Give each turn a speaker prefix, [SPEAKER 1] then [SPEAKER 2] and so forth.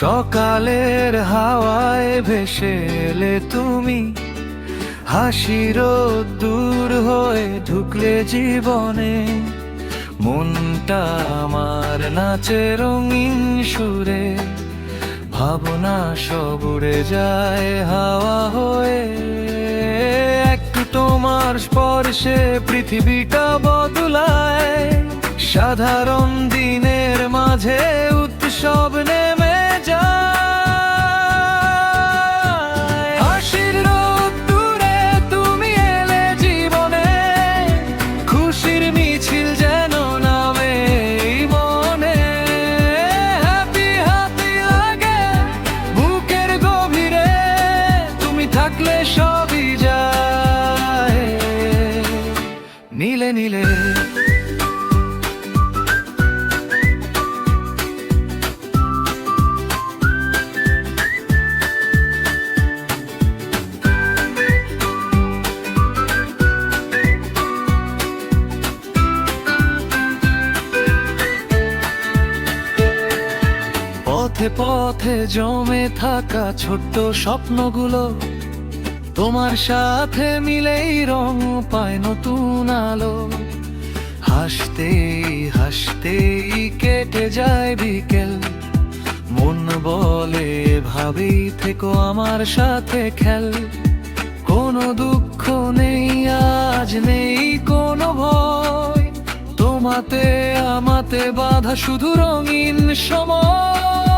[SPEAKER 1] সকালের হাওয়ায় ভেসে এলে তুমি হাসির দূর হয়ে ঢুকলে জীবনে। মনটা আমার নাচে রঙিন সুরে, ভাবনা সব উড়ে যায় হাওয়া হয়ে। একটু তোমার স্পর্শে পৃথিবীটা বদলায়, সাধারণ দিনের মাঝে উৎসব নেমে থাকলে সবই যায়। নীলে নীলে। পথে পথে জমে থাকা ছোট্ট স্বপ্নগুলো তোমার সাথে মিলেই রং পায় নতুন আলো। হাসতেই হাসতেই কেটে যায় বিকেল। মন বলে ভাবেই থেকো আমার সাথে খেল। কোনো দুঃখ নেই, আজ নেই কোনো ভয়। তোমাতে, আমাতে বাধা শুধু রঙিন সময়।